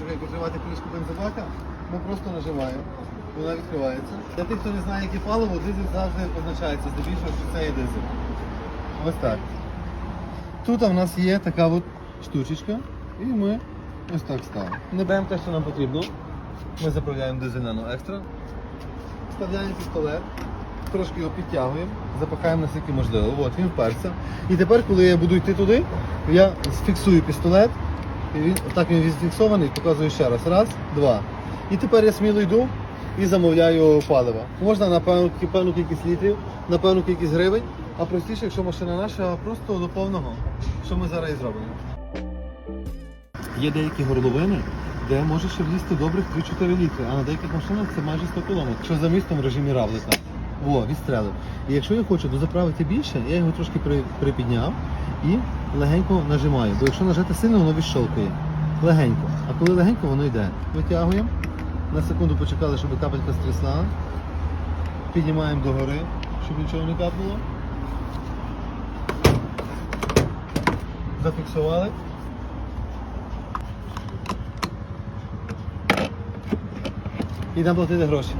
нажати, ми просто нажимаємо. Вона відкривається. Для тих, хто не знає, яке паливо, дизель завжди позначається, здебільшого, що це є дизель. Ось так. Тут у нас є така от штучечка, і ми ось так ставимо. Не беремо те, що нам потрібно. Ми заправляємо дизель екстра. Вставляємо пістолет, трошки його підтягуємо, запахаємо наскільки можливо. От він вперся. І тепер, коли я буду йти туди, я фіксую пістолет. І він, так він відфіксований, показую ще раз. Раз, два. І тепер я сміло йду і замовляю паливо. Можна на певну, кількість літрів, на певну кількість гривень, а простіше, якщо машина наша, просто до повного, що ми зараз і зробимо. Є деякі горловини, де може ще влізти добрих 3-4 літри, а на деяких машинах це майже 100 км. Що за містом в режимі равлика. Во, відстрелив. І якщо я хочу дозаправити більше, я його трошки при, припідняв і легенько нажимаю. Бо якщо нажати сильно, воно відщолкує. Легенько. А коли легенько, воно йде. Витягуємо. На секунду почекали, щоб капелька стрісла. Піднімаємо догори, щоб нічого не капнуло. Зафіксували. Ідемо платити гроші.